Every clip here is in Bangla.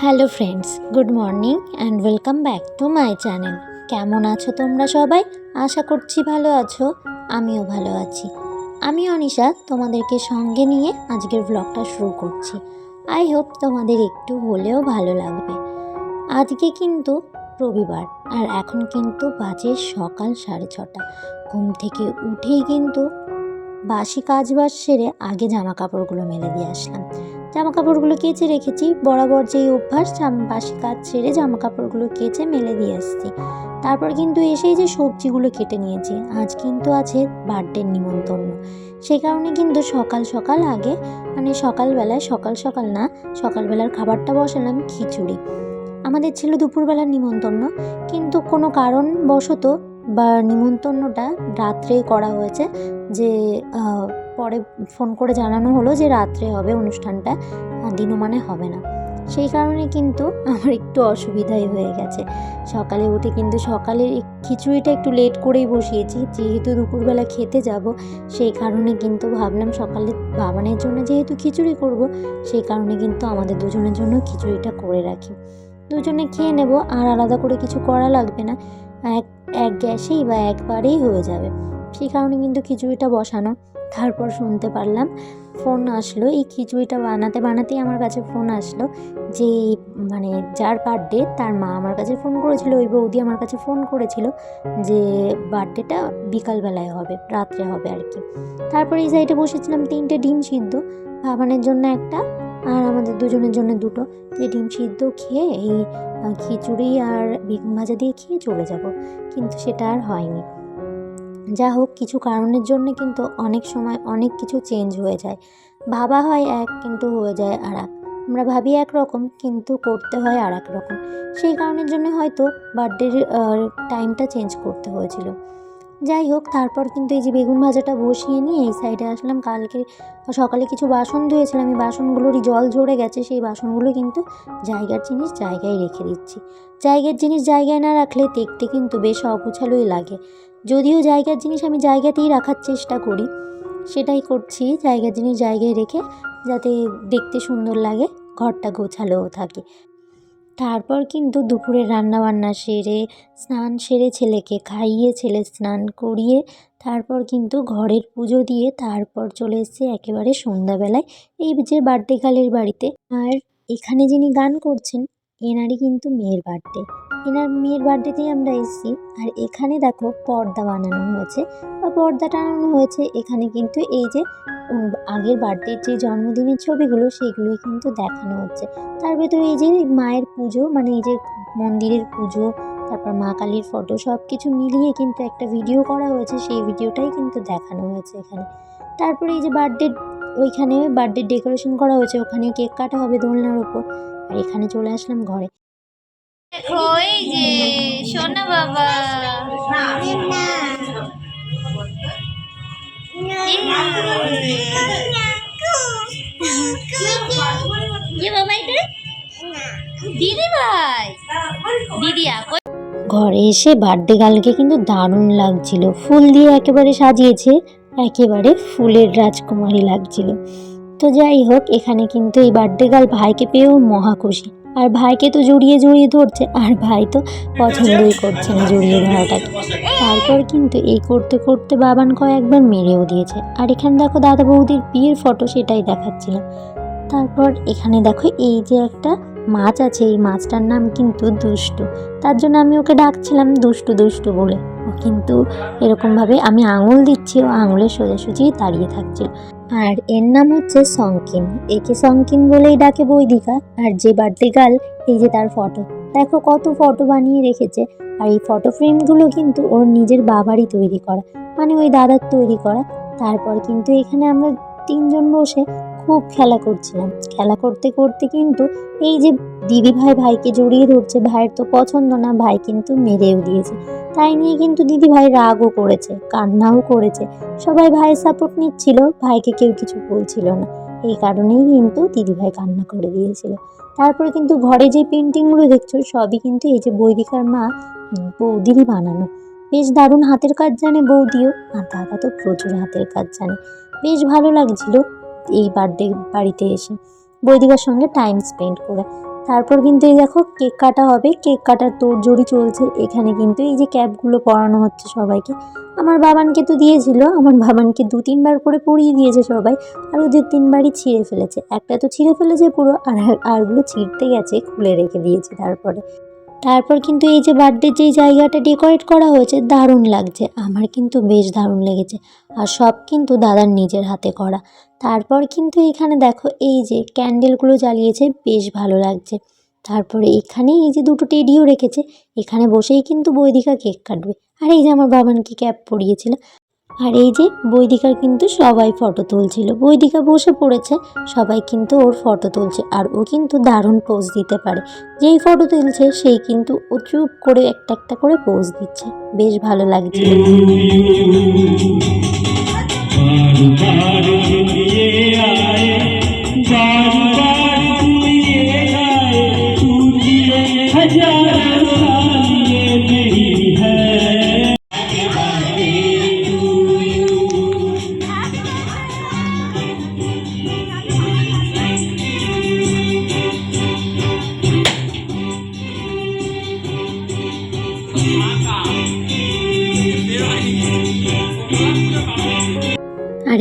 Hello friends good morning and welcome back to my channel কেমন আছো তোমরা সবাই? আশা করছি ভালো আছো। আমিও ভালো আছি। আমি অনিশা, তোমাদেরকে সঙ্গে নিয়ে আজকের ব্লগটা শুরু করছি। আই হোপ তোমাদের একটু হলেও ভালো লাগবে। আজকে কিন্তু রবিবার আর এখন কিন্তু বাজে সকাল সাড়ে ছটা। ঘুম থেকে উঠেই কিন্তু বাসি কাজ বাজ সেরে আগে জামা কাপড়গুলো মেলে দিয়ে আসলাম। জামা কাপড়গুলো কেচে রেখেছি, বরাবর যেই অভ্যাস বাসি কাজ ছেড়ে জামা কাপড়গুলো কেচে মেলে দিয়ে আসছি। তারপর কিন্তু এসেই যে সবজিগুলো কেটে নিয়েছি, আজ কিন্তু আছে বার্থডের নিমন্ত্রণ। সেই কারণে কিন্তু সকাল সকাল আগে মানে সকালবেলায়, সকাল সকাল না, সকালবেলার খাবারটা বসালাম খিচুড়ি। আমাদের ছিল দুপুরবেলার নিমন্ত্রণ, কিন্তু কোনো কারণবশত বা নিমন্ত্রণটা রাত্রেই করা হয়েছে যে পরে ফোন করে জানানো হলো যে রাত্রে হবে অনুষ্ঠানটা দিনমানে হবে না। সেই কারণে কিন্তু আমার একটু অসুবিধাই হয়ে গেছে। সকালে উঠে কিন্তু সকালের খিচুড়িটা একটু লেট করেই বসিয়েছি, যেহেতু দুপুরবেলা খেতে যাব, সেই কারণে কিন্তু ভাবলাম সকালে বাবানের জন্য যেহেতু খিচুড়ি করব, সেই কারণে কিন্তু আমাদের দুজনের জন্য খিচুড়িটা করে রাখি। দুজনে খেয়ে নেব, আর আলাদা করে কিছু করা লাগবে না। এক এক গ্যাসেই বা একবারেই হয়ে যাবে। সেই কারণে কিন্তু খিচুড়িটা বসানো। তারপর শুনতে পারলাম, ফোন আসলো। এই খিচুড়িটা বানাতে, বানাতেই আমার কাছে ফোন আসলো যে মানে যার বার্থডে তার মা আমার কাছে ফোন করেছিল। ওই বৌদি আমার কাছে ফোন করেছিল যে বার্থডেটা বিকালবেলায় হবে, রাত্রে হবে আর কি। তারপরে এই সাইডে বসেছিলাম তিনটে ডিম সিদ্ধ। ভাবানের জন্য একটা আর আমাদের দুজনের জন্য দুটো। যে ডিম সিদ্ধ খেয়ে এই খিচুড়ি আর বেগুন ভাজা দিয়ে খেয়ে চলে যাব। কিন্তু সেটা আর হয়নি। যা হোক, কিছু কারণের জন্য কিন্তু অনেক সময় অনেক কিছু চেঞ্জ হয়ে যায়। ভাবা হয় এক, কিন্তু হয়ে যায় আর এক আমরা ভাবি একরকম, কিন্তু করতে হয় আর এক রকম। সেই কারণের জন্য হয়তো বার্থডের টাইমটা চেঞ্জ করতে হয়েছিল। যাই হোক, তারপর কিন্তু এই যে বেগুন ভাজাটা বসিয়ে নিয়ে এই সাইডে আসলাম। কালকে সকালে কিছু বাসন ধুয়েছিলাম, এই বাসনগুলোরই জল ঝরে গেছে, সেই বাসনগুলো কিন্তু জায়গার জিনিস জায়গায় রেখে দিচ্ছি। জায়গার জিনিস জায়গায় না রাখলে দেখতে কিন্তু বেশ অগোছালোই লাগে। যদিও জায়গার জিনিস আমি জায়গাতেই রাখার চেষ্টা করি, সেটাই করছি। জায়গার জিনিস জায়গায় রেখে যাতে দেখতে সুন্দর লাগে, ঘরটা গোছালোও থাকে। তারপর কিন্তু দুপুরে রান্না বান্না সেরে, স্নান সেরে ছেলেকে খাইয়ে, ছেলে স্নান করিয়ে তারপর কিন্তু ঘরের পুজো দিয়ে তারপর চলে এসেছে একেবারে সন্ধ্যাবেলায়। এই যে বার্থডে গালের বাড়িতে, আর এখানে যিনি গান করছেন, এনারই কিন্তু মেয়ের বার্থডে। এনার মেয়ের বার্থডেতেই আমরা এসেছি, আর এখানে দেখো পর্দা বানানো হয়েছে। বা পর্দা টানানো হয়েছে, এখানে কিন্তু এই যে আগের বার্থডের যে জন্মদিনের ছবিগুলো সেগুলোই কিন্তু দেখানো হচ্ছে। তার ভেতরে এই যে মায়ের পুজো মানে এই যে মন্দিরের পুজো তারপর মা কালীর ফটো সব কিছু মিলিয়ে কিন্তু একটা ভিডিও করা হয়েছে। সেই ভিডিওটাই কিন্তু দেখানো হয়েছে এখানে। তারপরে এই যে বার্থডে ওইখানে বার্থডে ডেকোরেশন করা হয়েছে। ওখানে কেক কাটা হবে দোলনার ওপর। আর এখানে চলে আসলাম ঘরে। দেখো এই যে সোনা বাবা। ঘরে এসে বার্থডে গার্লকে কিন্তু দারুণ লাগছিল। ফুল দিয়ে একেবারে সাজিয়েছে, একেবারে ফুলের রাজকুমারী লাগছিল। তো যাই হোক, এখানে কিন্তু এই বার্থডে গার্ল ভাইকে পেয়েও মহা খুশি। আর ভাইকে তো জড়িয়ে জড়িয়ে ধরছে, আর ভাই তো পছন্দই করছে না জড়িয়ে ধরাটাকে। তারপর কিন্তু এই করতে করতে বাবান কয়েকবার মেরেও দিয়েছে। আর এখানে দেখো দাদা বৌদির বিয়ের ফটো সেটাই দেখাচ্ছিলাম। তারপর এখানে দেখো এই যে একটা মাছ আছে, এই মাছটার নাম কিন্তু দুষ্টু। তার জন্য আমি ওকে ডাকছিলাম দুষ্টু দুষ্টু বলে। কিন্তু এরকমভাবে আমি আঙুল দিচ্ছি, ও আঙুলের সোজাসুজি দাঁড়িয়ে থাকছিল। আর এর নাম হচ্ছে সংকিন একে সংকিন বলেই ডাকে বৈদিকা। আর যে বার্থডে গার্ল এই যে তার ফটো দেখো কত ফটো বানিয়ে রেখেছে। আর এই ফটো ফ্রেমগুলো কিন্তু ওর নিজের বাবারই তৈরি করা। মানে ওই দাদার তৈরি করা। তারপর কিন্তু এখানে আমরা তিনজন বসে খুব খেলা করছিলাম। খেলা করতে করতে কিন্তু এই যে দিদি ভাই ভাইকে জড়িয়ে ধরছে, ভাইয়ের তো পছন্দ না, ভাই কিন্তু মেরেও দিয়েছে। তাই নিয়ে কিন্তু দিদি ভাই রাগও করেছে, কান্নাও করেছে। সবাই ভাইয়ের সাপোর্ট নিচ্ছিল, ভাইকে কেউ কিছু বলছিল না। এই কারণেই কিন্তু দিদি ভাই কান্না করে দিয়েছিল। তারপরে কিন্তু ঘরে যে পেন্টিংগুলো দেখছ, সবই কিন্তু এই যে বৈদিকার মা বৌদিরই বানানো। বেশ দারুণ হাতের কাজ জানে বৌদিও, আর দাদা তো প্রচুর হাতের কাজ জানে। বেশ ভালো লাগছিল। এই বার্থডে বাড়িতে এসে বৈদিকার সঙ্গে টাইম স্পেন্ড করে। তারপর কিন্তু এই দেখো কেক কাটা হবে। কেক কাটার তোড়জোড়ি চলছে। এখানে কিন্তু এই যে ক্যাপগুলো পরানো হচ্ছে সবাইকে। আমার বাবানকে তো দিয়েছিল। আমার বাবানকে দু তিনবার করে পরিয়ে দিয়েছে সবাই। আর ওদের তিনবারই ছিঁড়ে ফেলেছে। একটা তো ছিঁড়ে ফেলেছে পুরো, আর আরগুলো ছিঁড়তে গেছে, খুলে রেখে দিয়েছে তারপরে। তারপর কিন্তু এই যে বার্থডে যেই জায়গাটা ডেকোরেট করা হয়েছে, দারুণ লাগছে। আমার কিন্তু বেশ দারুণ লেগেছে। আর সব কিন্তু দাদার নিজের হাতে করা। তারপর কিন্তু এখানে দেখো এই যে ক্যান্ডেলগুলো জ্বালিয়েছে, বেশ ভালো লাগছে। তারপরে এখানে এই যে দুটো টেডিও রেখেছে, এখানে বসেই কিন্তু বৈদিকা কেক কাটবে। আর এই যে আমার বাবানকে ক্যাপ পরিয়েছিল। আর এই যে বৈদিকার কিন্তু সবাই ফটো তুলছিল বৈদিকা বসে পড়েছে সবাই কিন্তু ওর ফটো তুলছে আর ও কিন্তু দারুণ পোজ দিতে পারে যেই ফটো তুলছে সেই কিন্তু ও চুপ করে একটা একটা করে পোজ দিচ্ছে বেশ ভালো লাগছে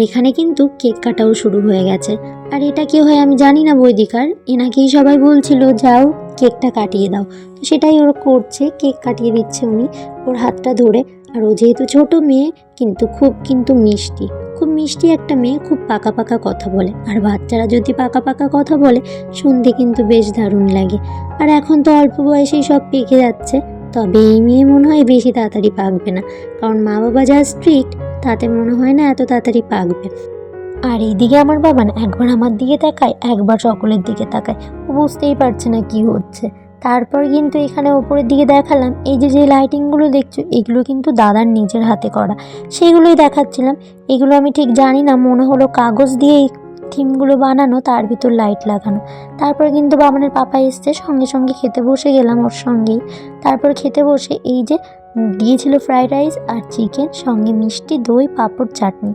এখানে কিন্তু কেক কাটাও শুরু হয়ে গেছে। আর এটা কি হয় আমি জানি না বৈদিকার। এনাকেই সবাই বলছিল, যাও, কেকটা কাটিয়ে দাও। তো সেটাই ওর করছে, কেক কাটিয়ে দিচ্ছে উনি ওর হাতটা ধরে। আর ও যেহেতু ছোট মেয়ে, কিন্তু খুব কিন্তু মিষ্টি। খুব মিষ্টি একটা মেয়ে, খুব পাকা পাকা কথা বলে। আর বাচ্চারা যদি পাকা পাকা কথা বলে, শুনতে কিন্তু বেশ দারুণ লাগে। আর এখন তো অল্প বয়সেই সব পেকে যাচ্ছে। তবে এই মেয়ে মনে হয় বেশি তাড়াতাড়ি পাকবে না। কারণ মা বাবা যা স্ট্রিক্ট তাতে মনে হয় না এত তাড়াতাড়ি পাকবে। আর এইদিকে আমার বাবান একবার আমার দিকে তাকায়, একবার সকলের দিকে তাকায়। ও বুঝতেই পারছে না কি হচ্ছে। তারপর কিন্তু এখানে ওপরের দিকে দেখালাম, এই যে যে লাইটিংগুলো দেখছ, এগুলো কিন্তু দাদার নিজের হাতে করা। সেগুলোই দেখাচ্ছিলাম। এগুলো আমি ঠিক জানি না, মনে হলো কাগজ দিয়ে থিমগুলো বানানো, তার ভিতর লাইট লাগানো। তারপর কিন্তু বাবানের পাপা এসছে, সঙ্গে সঙ্গে খেতে বসে গেলাম ওর সঙ্গেই। তারপর খেতে বসে এই যে দিয়েছিল ফ্রাইড রাইস আর চিকেন, সঙ্গে মিষ্টি, দই, পাঁপড়, চাটনি।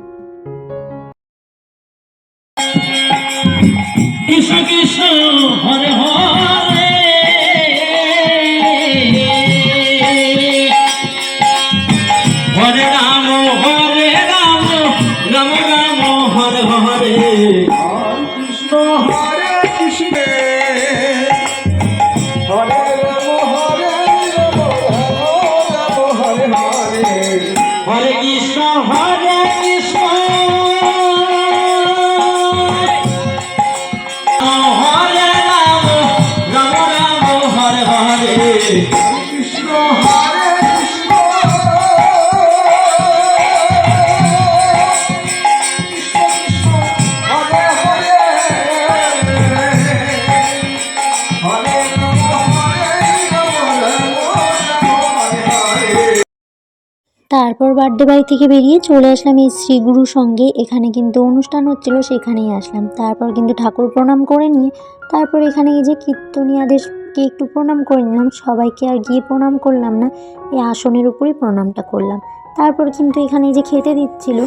তারপর বার্থডে বাড়ি থেকে বেরিয়ে চলে আসলাম এই শ্রীগুরুর সঙ্গে। এখানে কিন্তু অনুষ্ঠান হচ্ছিল, সেখানেই আসলাম। তারপর কিন্তু ঠাকুর প্রণাম করে নিয়ে, তারপর এখানে এই যে কীর্তনিয়াদেরকে একটু প্রণাম করে নিলাম। সবাইকে আর গিয়ে প্রণাম করলাম না, এই আসনের উপরেই প্রণামটা করলাম। তারপর কিন্তু এখানে যে খেতে দিচ্ছিল,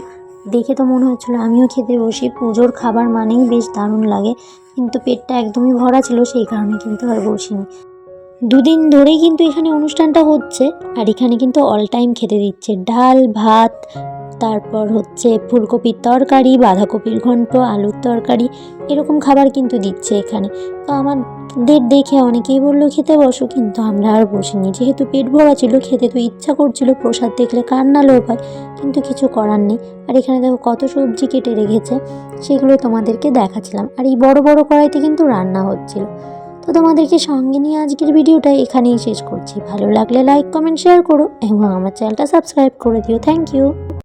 দেখে তো মনে হচ্ছিল আমিও খেতে বসি। পুজোর খাবার মানেই বেশ দারুণ লাগে, কিন্তু পেটটা একদমই ভরা ছিল, সেই কারণে কিন্তু আর বসিনি। দুদিন ধরেই কিন্তু এখানে অনুষ্ঠানটা হচ্ছে, আর এখানে কিন্তু অল টাইম খেতে দিচ্ছে ডাল, ভাত, তারপর হচ্ছে ফুলকপির তরকারি, বাঁধাকপির ঘন্ট, আলুর তরকারি, এরকম খাবার কিন্তু দিচ্ছে এখানে। তো আমাদের দেখে অনেকেই বলল, খেতে বসো। কিন্তু আমরা আর বসিনি। যেহেতু পেট ভরা ছিল, খেতে তো ইচ্ছা করছিল, প্রসাদ দেখলে কান্না লোভ হয়, কিন্তু কিছু করার নেই। আর এখানে দেখো কত সবজি কেটে রেখেছে, সেগুলো তোমাদেরকে দেখাচ্ছিলাম। আর এই বড় বড় কড়াইতে কিন্তু রান্না হচ্ছিল। তো তোমাদেরকে সঙ্গে নিয়ে আজকের ভিডিওটা এখানেই শেষ করছি। ভালো লাগলে লাইক কমেন্ট শেয়ার করো এবং আমার চ্যানেলটা সাবস্ক্রাইব করে দিও। Thank you